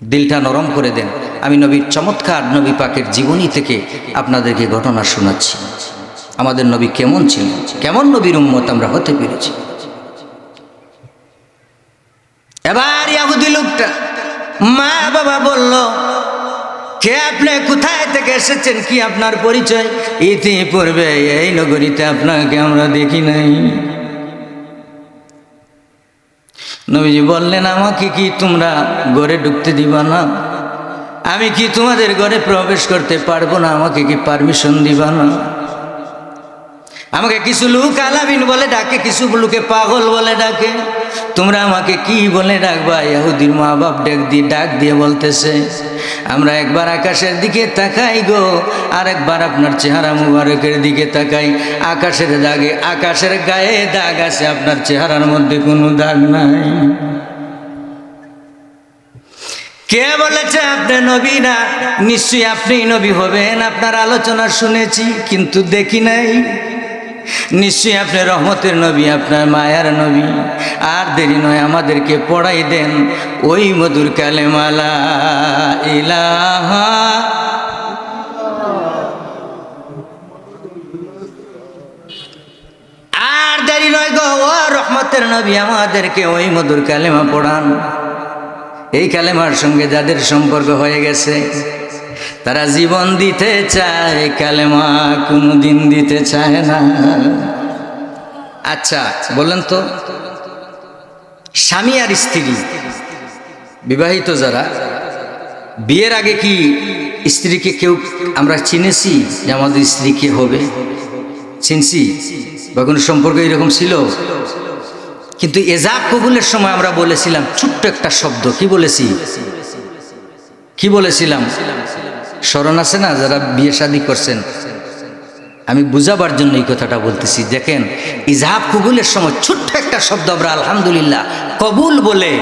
দিলটা নরম করে দেন। আমি নবীর চমৎকার নবী পাকের জীবনী থেকে আপনাদেরকে ঘটনা শোনাচ্ছি। আমাদের নবী কেমন ছিলেন? কেমন নবীর উম্মত আমরা হতে পেরেছি? এবার ইয়াহুদি লোকটা মা বাবা বলল, কে আপনি? কোথায় থেকে এসেছেন? কি আপনার পরিচয়? ইতিপূর্বে এই নগরীতে আপনাকে আমরা দেখি নাই। নবীজি বললেন, আমাকে কি তোমরা ঘরে ঢুকতে দিবা না? আমি কি তোমাদের ঘরে প্রবেশ করতে পারব না? আমাকে কি পারমিশন দিবা না? আমাকে কিছু লোক আলামিন বলে ডাকে, কিছু লোকে পাগল বলে ডাকে। তোমরা আমাকে কি বলে ডাকবা? ইহুদির মা বাপ ডাক দিয়ে ডাক দিয়ে বলতেছে, আমরা একবার আকাশের দিকে তাকাই গো আর একবার আপনার চেহারা মুবারকের দিকে তাকাই। আকাশের দাগে, আকাশের গায়ে দাগ আছে, আপনার চেহারার মধ্যে কোনো দাগ নাই। কে বলেছে আপনি নবী না নিশ্চয়ই আপনি নবী হবেন, আপনার আলোচনা শুনেছি, কিন্তু দেখি নাই। নিশ্চয়ই আপনি রহমতের নবী, আপনার মায়ার নবী। আর দেরি নয় আমাদেরকে পড়াই দেন ওই মধুর কালেমালা ইলাহা আর দেরি নয় গো রহমতের নবী, আমাদেরকে ওই মধুর কালেমা পড়ান। এই কালেমার সঙ্গে যাদের সম্পর্ক হয়ে গেছে তারা জীবন দিতে চায়, কালেমা কোনো দিন দিতে চায় না। আচ্ছা বললেন তো, স্বামী আর স্ত্রী, বিবাহিত যারা, বিয়ের আগে কি স্ত্রীকে কেউ আমরা চিনেছি যে আমাদের স্ত্রী কে হবে? চিনছি, বা কোনো সম্পর্ক এরকম ছিল? কিন্তু এজাব কবুলের সময় আমরা বলেছিলাম, ছোট্ট একটা শব্দ, কি বলেছি? কি বলেছিলাম? স্মরণ আছে না? যারা বিয়ে শাদী করছেন। আমি বুঝাবার জন্য এই কথাটা বলতেছি। দেখেন ইজাব কবুলের সময় ছোট্ট একটা শব্দ আমরা আলহামদুলিল্লাহ কবুল বলে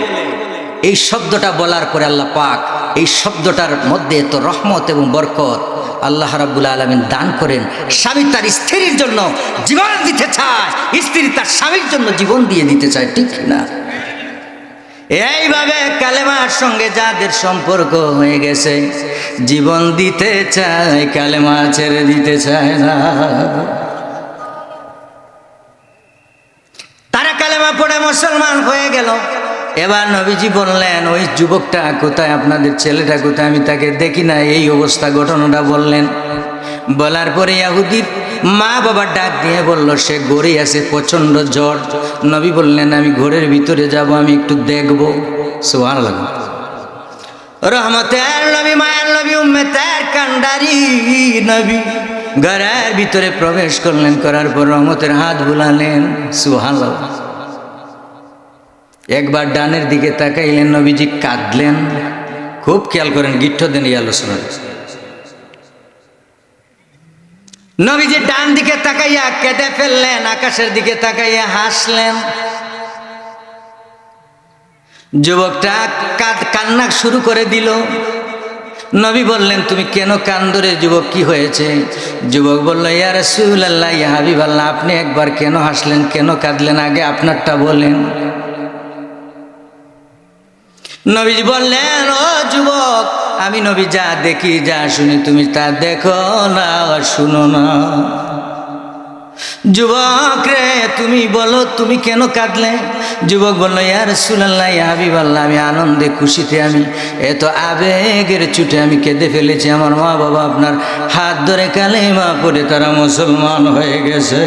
এই শব্দটা বলার পরে আল্লাহ পাক এই শব্দটার মধ্যে এত রহমত এবং বরকত আল্লাহ রাবুল আলমিন দান করেন। স্বামী তার স্ত্রীর জন্য জীবন দিতে চায়, স্ত্রী তার স্বামীর জন্য জীবন দিয়ে দিতে চায়, ঠিক না? এইভাবে কালেমার সঙ্গে যাদের সম্পর্ক হয়ে গেছে, জীবন দিতে চায়, কালেমা ছেড়ে দিতে চায় না। তারা কালেমা পড়ে মুসলমান হয়ে গেল। এবার নবীজি বললেন, ওই যুবকটা কোথায়? আপনাদের ছেলেটা কোথায়? আমি তাকে দেখি না। এই অবস্থা, ঘটনাটা বললেন। বলার পরে ইয়াহুদির মা বাবা ডাক দিয়ে বলল, সে গড়ে আছে প্রচণ্ড জ্বর। নবী বললেন, আমি ঘরের ভিতরে যাব, আমি একটু দেখব। সোয়ার লাগবে রহমতের নবী, মায়ের নবী, উম্মেতের কান্ডারি নবী ঘরের ভিতরে প্রবেশ করলেন, করার পর রহমতের হাত বুলালেন। সুহান একবার ডানের দিকে তাকাইলেন, নবীজি কাঁদলেন। খুব খেয়াল করেন, গিট্ঠ দেন এই আলোচনা নবীজি ডান দিকে তাকাইয়া কেটে ফেললেন, আকাশের দিকে তাকাইয়া হাসলেন। যুবকটা কান্না শুরু করে দিল। নবী বললেন, তুমি কেন কান্দরে যুবক, কি হয়েছে? যুবক বলল, ইয়া রসুল আল্লাহ ইয়া হাবিব আল্লাহ আপনি একবার কেন হাসলেন, কেন কাঁদলেন? আগে আপনারটা বলেন। নবীজি বললেন, ও যুবক আমি নবী, যা দেখি, যা শুনি, তুমি তা দেখো না, শুনো না। যুবক রে, তুমি বলো, তুমি কেন কাঁদলে? যুবক বলল ইয়ার সুলাল্লাহ হাবিব আল্লাহ আমি আনন্দে খুশিতে আমি, এত আবেগের ছুটে আমি কেঁদে ফেলেছি। আমার মা বাবা আপনার হাত ধরে কালে মা পড়ে, তারা মুসলমান হয়ে গেছে।